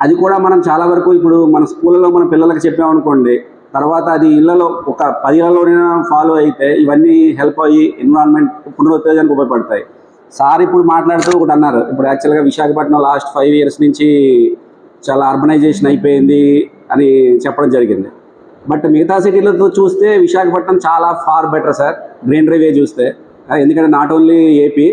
అది కూడా మనం చాలా వరకు ఇప్పుడు మన స్కూళ్ళలో మన పిల్లలకు చెప్పామనుకోండి తర్వాత అది ఇళ్ళలో ఒక పది ఇళ్ళలోనైనా ఫాలో అయితే ఇవన్నీ హెల్ప్ అయ్యి ఎన్విరాన్మెంట్ పునరుత్తేజానికి ఉపయోగపడతాయి. సార్ ఇప్పుడు మాట్లాడుతూ ఒకటి అన్నారు ఇప్పుడు యాక్చువల్గా విశాఖపట్నం లాస్ట్ ఫైవ్ ఇయర్స్ నుంచి చాలా అర్బనైజేషన్ అయిపోయింది అని చెప్పడం జరిగింది. బట్ మిగతా సిటీలతో చూస్తే విశాఖపట్నం చాలా far better sir greenery way చూస్తే. ఎందుకంటే నాట్ ఓన్లీ ఏపీ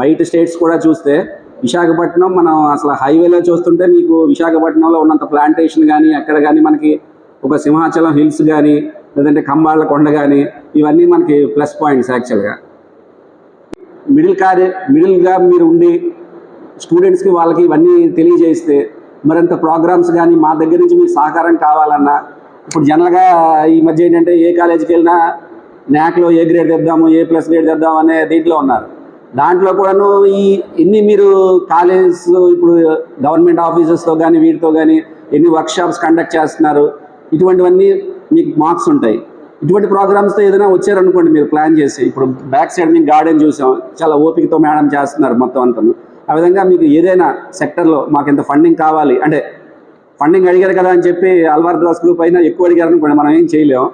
బయట స్టేట్స్ కూడా చూస్తే విశాఖపట్నం మనం అసలు హైవేలో చూస్తుంటే మీకు విశాఖపట్నంలో ఉన్నంత ప్లాంటేషన్ కానీ అక్కడ కానీ మనకి ఒక సింహాచలం హిల్స్ కానీ లేదంటే కంబాళ్ళ కొండ కానీ ఇవన్నీ మనకి ప్లస్ పాయింట్స్ యాక్చువల్గా మిడిల్ కార్ మిడిల్గా మీరు ఉండి స్టూడెంట్స్కి వాళ్ళకి ఇవన్నీ తెలియజేస్తే మరింత ప్రోగ్రామ్స్ కానీ మా దగ్గర నుంచి మీకు సహకారం కావాలన్నా ఇప్పుడు జనరల్గా ఈ మధ్య ఏంటంటే ఏ కాలేజీకి వెళ్ళినా న్యాక్లో ఏ గ్రేడ్ తెద్దాము ఏ ప్లస్ గ్రేడ్ తెద్దాము అనే దీంట్లో ఉన్నారు. దాంట్లో కూడాను ఈ ఎన్ని మీరు కాలేజ్ ఇప్పుడు గవర్నమెంట్ ఆఫీసెస్తో కానీ వీటితో కానీ ఎన్ని వర్క్షాప్స్ కండక్ట్ చేస్తున్నారు? ఇటువంటివన్నీ మీకు మార్క్స్ ఉంటాయి. ఇటువంటి ప్రోగ్రామ్స్తో ఏదైనా వచ్చారనుకోండి మీరు ప్లాన్ చేసి ఇప్పుడు బ్యాక్ సైడ్ మేము గార్డెన్ చూసాం చాలా ఓపికతో మేడం చేస్తున్నారు మొత్తం అంతా. ఆ విధంగా మీకు ఏదైనా సెక్టర్లో మాకు ఇంత ఫండింగ్ కావాలి అంటే ఫండింగ్ అడిగారు కదా అని చెప్పి అల్వార్ దాస్ గ్రూప్ అయినా ఎక్కువ అడిగారు అనుకోండి మనం ఏం చేయలేం.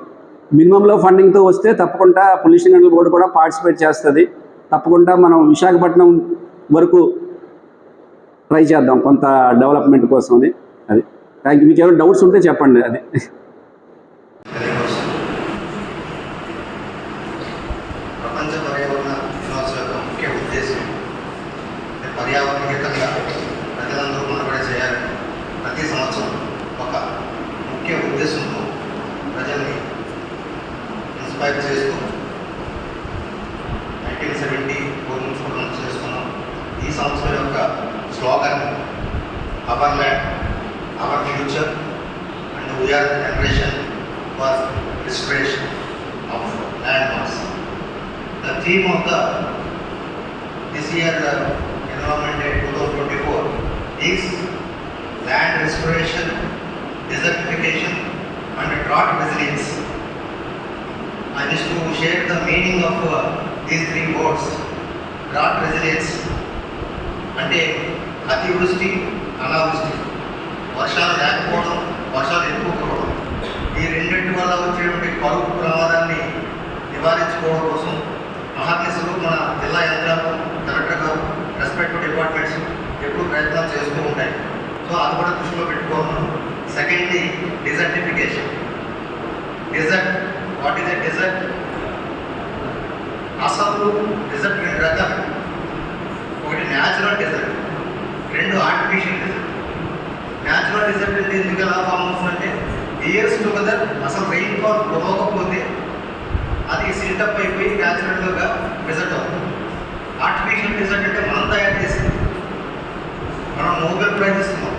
మినిమంలో ఫండింగ్తో వస్తే తప్పకుండా పొల్యూషన్ కంట్రోల్ బోర్డు కూడా పార్టిసిపేట్ చేస్తుంది. తప్పకుండా మనం విశాఖపట్నం వరకు ట్రై చేద్దాం కొంత డెవలప్మెంట్ కోసం అది. అది. థ్యాంక్ యూ మీకు ఏమైనా డౌట్స్ ఉంటే చెప్పండి. అది. Generation for restoration of land mass the theme of the this year the Environment Day 2024 is land restoration, desertification and drought resilience. I wish to share the meaning of uh, these three words. Drought resilience అంటే అతివృష్టి అనావృష్టి వర్షాలు లేకపోవడం వర్షాలు ఎక్కువ కురవడం ఈ రెండింటి వల్ల వచ్చేటువంటి కరువు ప్రమాదాన్ని నివారించుకోవడం కోసం మహాత్మసులు మన జిల్లా యంత్రాంగం కలెక్టర్ గారు రెస్పెక్టివ్ డిపార్ట్మెంట్స్ ఎప్పుడు ప్రయత్నాలు చేస్తూ ఉంటాయి. సో అది కూడా దృష్టిలో పెట్టుకోవాలి secondly desertification. Desert what is a desert? అసలు డిజర్ట్ రెండు రకాలు. ఒకటి న్యాచురల్ డిజర్ట్ రెండు ఆర్టిఫిషియల్ డిజర్ట్. న్యాచురల్ డిజర్ట్ అంటే ఎందుకు ఎలా ఫామ్ అవుతుందంటే ఇయర్స్ టుగెదర్ అసలు రెయిన్ ఫాల్ కురవకపోతే అది సిల్టప్ అయిపోయి న్యాచురల్గా రిజల్ట్ అవుతుంది. ఆర్టిఫిషియల్ రిజల్ట్ అంటే మనం తయారు చేసింది. మనం నోబెల్ ప్రైజ్ ఇస్తున్నాం.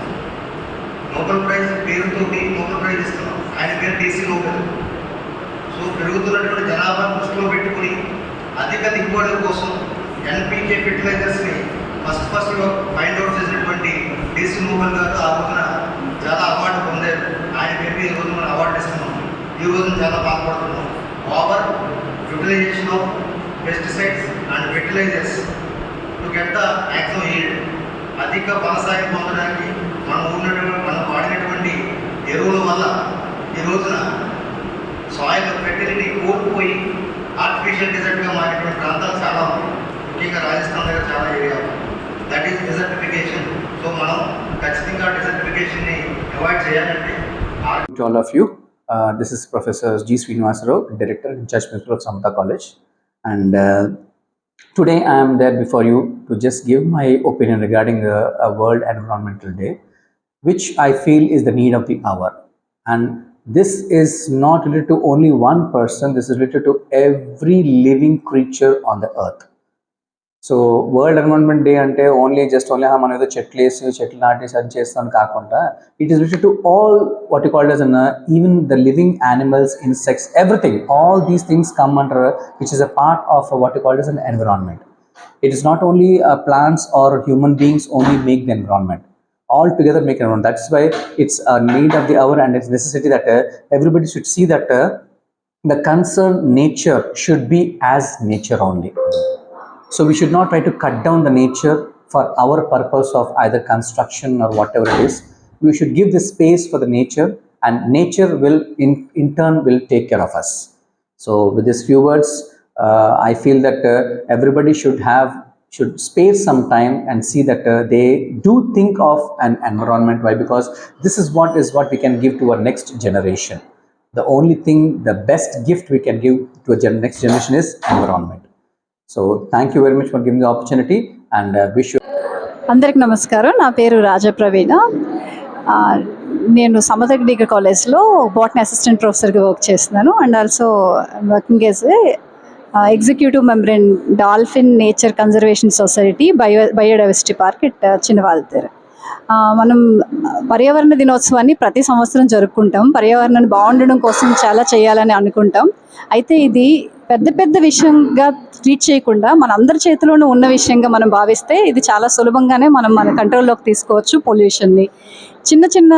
నోబెల్ ప్రైజ్ పేరుతో నోబెల్ ప్రైజ్ ఇస్తున్నాం. ఆయన పేరు డీసీ నోబెల్ సో పెరుగుతున్నటువంటి జనాభా దృష్టిలో పెట్టుకుని అధిక దిగుబడుల కోసం ఎన్పీకే ఫెర్టిలైజర్స్ని ఫస్ట్ ఫస్ట్ ఫైండ్ అవుట్ చేసినటువంటి డీసీ నోబెల్ గారు ఆ రోజున చాలా అవార్డు ఈ రోజు మనం అవార్డు ఇస్తున్నాం ఈ రోజున చాలా బాధపడుతున్నాం. Over utilization of pesticides and fertilizers to get the maximum yield అధిక ఫలసాయం పొందడానికి మనం ఉన్నటువంటి మనం వాడినటువంటి ఎరువుల వల్ల ఈ రోజున సాయిల్ ఫెర్టిలిటీ కోల్పోయి ఆర్టిఫిషియల్ డిజర్ట్గా మారినటువంటి ప్రాంతాలు చాలా ఉన్నాయి. ముఖ్యంగా రాజస్థాన్ దగ్గర చాలా area that is desertification so మనం ఖచ్చితంగా డిజర్టిఫికేషన్ని అవాయిడ్ చేయాలంటే to all of you. Uh, this is Professor G. Srinivasarao, Director in Charge Principal of Samata College. And uh, today I am there before you to just give my opinion regarding the uh, World Environmental Day, which I feel is the need of the hour. And this is not related to only one person, this is related to every living creature on the earth. So world environment day అంటే only just only మనం ఏదో చెట్లు వేసి చెట్లు నాటేసి అది చేస్తాను కాకుండా it is related to all what you called as an even the living animals insects everything all these things come under which is a part of what you called as an environment it is not only uh, plants or human beings only make the environment all together make environment that's why it's a need of the hour and it's necessity that uh, everybody should see that uh, the concerned nature should be as nature only so we should not try to cut down the nature for our purpose of either construction or whatever it is. We should give the space for the nature and nature will in, in turn will take care of us. So with these few words uh, i feel that uh, everybody should have should spare some time and see that uh, they do think of an environment. Why? Because this is what is what we can give to our next generation. The only thing the best gift we can give to a gen- next generation is environment so thank you very much for giving the opportunity and అందరికి నమస్కారం. నా పేరు రాజప్రవీణ. నేను Samata degree కాలేజ్లో botany assistant ప్రొఫెసర్గా work చేస్తున్నాను. And also working as executive member in dolphin nature conservation society bio biodiversity park at Chinnawaltair మనం పర్యావరణ దినోత్సవాన్ని ప్రతి సంవత్సరం జరుపుకుంటాం. పర్యావరణాన్ని బాగుండడం కోసం చాలా చేయాలని అనుకుంటాం. అయితే ఇది పెద్ద పెద్ద విషయంగా ట్రీట్ చేయకుండా మన అందరి చేతిలోనూ ఉన్న విషయంగా మనం భావిస్తే ఇది చాలా సులభంగానే మనం మన కంట్రోల్లోకి తీసుకోవచ్చు పొల్యూషన్ని చిన్న చిన్న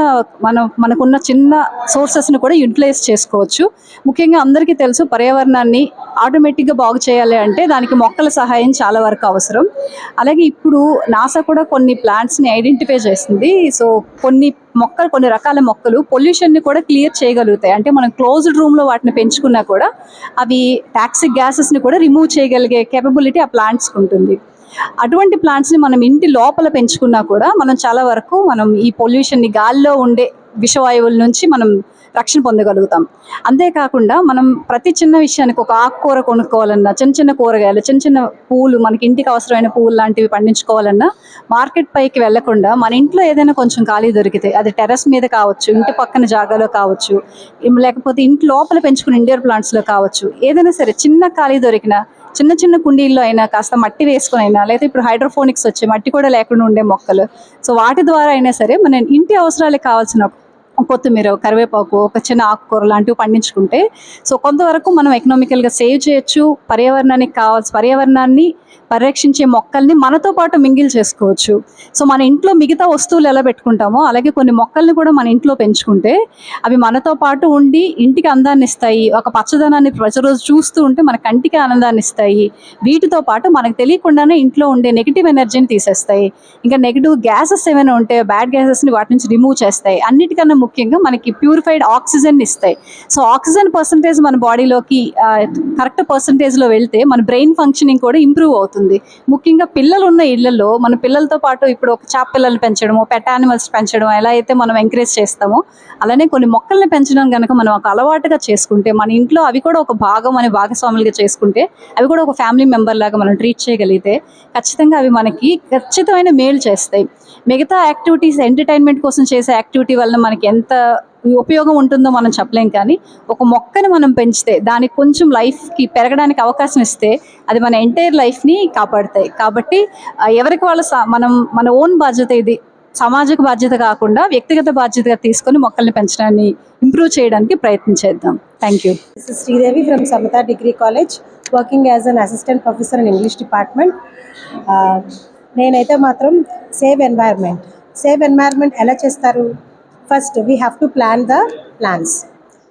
మనం మనకున్న చిన్న సోర్సెస్ని కూడా యూటిలైజ్ చేసుకోవచ్చు. ముఖ్యంగా అందరికీ తెలుసు పర్యావరణాన్ని ఆటోమేటిక్గా బాగు చేయాలి అంటే దానికి మొక్కల సహాయం చాలా వరకు అవసరం. అలాగే ఇప్పుడు నాసా కూడా కొన్ని ప్లాంట్స్ని ఐడెంటిఫై చేసింది. సో కొన్ని మొక్కలు కొన్ని రకాల మొక్కలు పొల్యూషన్ని కూడా క్లియర్ చేయగలుగుతాయి. అంటే మనం క్లోజ్డ్ రూమ్లో వాటిని పెంచుకున్నా కూడా అవి టాక్సిక్ గ్యాసెస్ని కూడా రిమూవ్ చేయగలిగే కేపబిలిటీ ఆ ప్లాంట్స్కి ఉంటుంది. అటువంటి ప్లాంట్స్ని మనం ఇంటి లోపల పెంచుకున్నా కూడా మనం చాలా వరకు మనం ఈ పొల్యూషన్ని గాల్లో ఉండే విషవాయువుల నుంచి మనం రక్షణ పొందగలుగుతాం. అంతేకాకుండా మనం ప్రతి చిన్న విషయానికి ఒక ఆకుకూర కొనుక్కోవాలన్నా చిన్న చిన్న కూరగాయలు చిన్న చిన్న పూలు మనకి ఇంటికి అవసరమైన పూలు లాంటివి పండించుకోవాలన్నా మార్కెట్ పైకి వెళ్ళకుండా మన ఇంట్లో ఏదైనా కొంచెం ఖాళీ దొరికితే అది టెర్రస్ మీద కావచ్చు ఇంటి పక్కన జాగాలో కావచ్చు లేకపోతే ఇంటి లోపల పెంచుకున్న ఇండోర్ ప్లాంట్స్లో కావచ్చు ఏదైనా సరే చిన్న ఖాళీ దొరికినా చిన్న చిన్న కుండీల్లో అయినా కాస్త మట్టి వేసుకొని అయినా లేదా ఇప్పుడు హైడ్రోఫోనిక్స్ వచ్చే మట్టి కూడా లేకుండా ఉండే మొక్కలు. సో వాటి ద్వారా అయినా సరే మన ఇంటి అవసరాలకు కావాల్సిన కొత్తిమీర కరివేపాకు ఒక చిన్న ఆకుకూర లాంటివి పండించుకుంటే సో కొంతవరకు మనం ఎకనామికల్గా సేవ్ చేయొచ్చు. పర్యావరణానికి కావాల్సిన పర్యావరణాన్ని పరిరక్షించే మొక్కల్ని మనతో పాటు మింగిల్ చేసుకోవచ్చు. సో మన ఇంట్లో మిగతా వస్తువులు ఎలా పెట్టుకుంటామో అలాగే కొన్ని మొక్కల్ని కూడా మన ఇంట్లో పెంచుకుంటే అవి మనతో పాటు ఉండి ఇంటికి అందాన్ని ఇస్తాయి. ఒక పచ్చదనాన్ని ప్రతిరోజు చూస్తూ ఉంటే మన కంటికి ఆనందాన్ని ఇస్తాయి. వీటితో పాటు మనకు తెలియకుండానే ఇంట్లో ఉండే నెగిటివ్ ఎనర్జీని తీసేస్తాయి. ఇంకా నెగిటివ్ గ్యాసెస్ ఏమైనా ఉంటే బ్యాడ్ గ్యాసెస్ని వాటి నుంచి రిమూవ్ చేస్తాయి. అన్నిటికన్నా ముఖ్యంగా మనకి ప్యూరిఫైడ్ ఆక్సిజన్ ఇస్తాయి. సో ఆక్సిజన్ పర్సంటేజ్ మన బాడీలోకి కరెక్ట్ పర్సంటేజ్లో వెళ్తే మన బ్రెయిన్ ఫంక్షనింగ్ కూడా ఇంప్రూవ్ అవుతుంది. ముఖ్యంగా పిల్లలు ఉన్న ఇళ్ళలో మన పిల్లలతో పాటు ఇప్పుడు ఒక చాప పిల్లల్ని పెంచడము పెట్ యానిమల్స్ పెంచడం ఎలా అయితే మనం ఎంకరేజ్ చేస్తామో అలానే కొన్ని మొక్కల్ని పెంచడం కనుక మనం ఒక అలవాటుగా చేసుకుంటే మన ఇంట్లో అవి కూడా ఒక భాగం అని భాగస్వాములుగా చేసుకుంటే అవి కూడా ఒక ఫ్యామిలీ మెంబర్ లాగా మనం ట్రీట్ చేయగలిగితే ఖచ్చితంగా అవి మనకి ఖచ్చితమైన మేలు చేస్తాయి. మిగతా యాక్టివిటీస్ ఎంటర్టైన్మెంట్ కోసం చేసే యాక్టివిటీ వల్ల మనకి ఎంత ఉపయోగం ఉంటుందో మనం చెప్పలేం కానీ ఒక మొక్కని మనం పెంచితే దానికి కొంచెం లైఫ్కి పెరగడానికి అవకాశం ఇస్తే అది మన ఎంటైర్ లైఫ్ని కాపాడుతాయి. కాబట్టి ఎవరికి వాళ్ళ మనం మన ఓన్ బాధ్యత ఇది సామాజిక బాధ్యత కాకుండా వ్యక్తిగత బాధ్యతగా తీసుకొని మొక్కల్ని పెంచడాన్ని ఇంప్రూవ్ చేయడానికి ప్రయత్నం చేద్దాం. Thank you Sridevi from Samata degree college working as an assistant professor in English department నేనైతే మాత్రం సేవ్ ఎన్వైర్మెంట్ సేవ్ ఎన్వైర్మెంట్ ఎలా చేస్తారు? First we have to plan the plans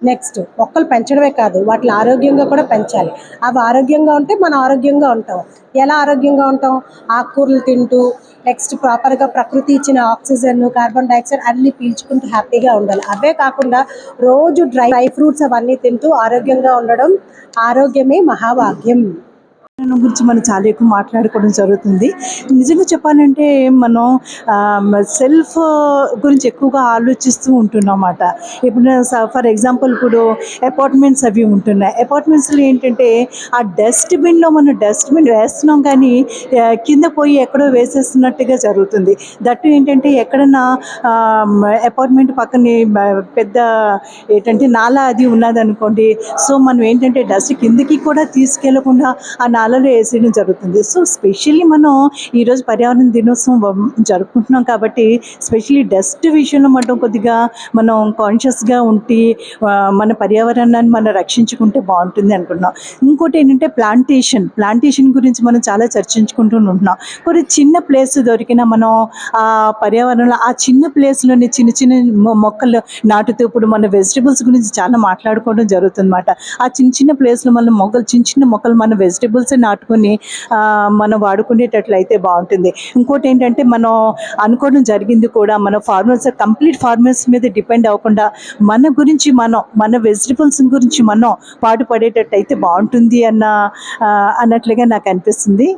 next మొక్కలు పెంచడమే కాదు వాటిని ఆరోగ్యంగా కూడా పెంచాలి. అవి ఆరోగ్యంగా ఉంటే మనం ఆరోగ్యంగా ఉంటాం. ఎలా ఆరోగ్యంగా ఉంటాం? ఆకుకూరలు తింటూ నెక్స్ట్ ప్రాపర్గా ప్రకృతి ఇచ్చిన ఆక్సిజన్ కార్బన్ డైఆక్సైడ్ అన్ని పీల్చుకుంటూ హ్యాపీగా ఉండాలి. అవే కాకుండా రోజు డ్రై డ్రై ఫ్రూట్స్ అవన్నీ తింటూ ఆరోగ్యంగా ఉండడం ఆరోగ్యమే మహాభాగ్యం. గురించి మనం చాలా ఎక్కువ మాట్లాడుకోవడం జరుగుతుంది. నిజంగా చెప్పాలంటే మనం సెల్ఫ్ గురించి ఎక్కువగా ఆలోచిస్తూ ఉంటున్నమాట ఇప్పుడు ఫర్ ఎగ్జాంపుల్ ఇప్పుడు అపార్ట్మెంట్స్ అవి ఉంటున్నాయి. అపార్ట్మెంట్స్లో ఏంటంటే ఆ డస్ట్బిన్లో మనం డస్ట్బిన్ వేస్తున్నాం కానీ కింద పోయి ఎక్కడో వేసేస్తున్నట్టుగా జరుగుతుంది. దట్టు ఏంటంటే ఎక్కడన్నా అపార్ట్మెంట్ పక్కనే పెద్ద ఏంటంటే నాలా అది ఉన్నదనుకోండి. సో మనం ఏంటంటే డస్ట్ కిందకి కూడా తీసుకెళ్ళకుండా ఆ నాలలో వేసేయడం జరుగుతుంది. సో స్పెషల్లీ మనం ఈరోజు పర్యావరణ దినోత్సవం జరుపుకుంటున్నాం కాబట్టి స్పెషల్లీ డస్ట్ విషయంలో మనం కొద్దిగా మనం కాన్షియస్గా ఉండి మన పర్యావరణాన్ని మనం రక్షించుకుంటే బాగుంటుంది అనుకుంటున్నాం. ఇంకోటి ఏంటంటే ప్లాంటేషన్ ప్లాంటేషన్ గురించి మనం చాలా చర్చించుకుంటూ ఉంటున్నాం. కొన్ని చిన్న ప్లేస్ దొరికిన మనం ఆ పర్యావరణంలో ఆ చిన్న ప్లేస్లోనే చిన్న చిన్న మొక్కలు నాటుతూ ఇప్పుడు మన వెజిటబుల్స్ గురించి చాలా మాట్లాడుకోవడం జరుగుతుంది అన్నమాట ఆ చిన్న చిన్న ప్లేస్లో మనం మొక్కలు చిన్న చిన్న మొక్కలు మన వెజిటబుల్స్ నాటుకొని మనం వాడుకునేటట్లయితే బాగుంటుంది. ఇంకోటి ఏంటంటే మనం అనుకోవడం జరిగింది కూడా మన ఫార్మర్స్ కంప్లీట్ ఫార్మర్స్ మీద డిపెండ్ అవ్వకుండా మన గురించి మనం మన వెజిటబుల్స్ గురించి మనం పాటుపడేటట్టు అయితే బాగుంటుంది అన్న అన్నట్లుగా నాకు అనిపిస్తుంది.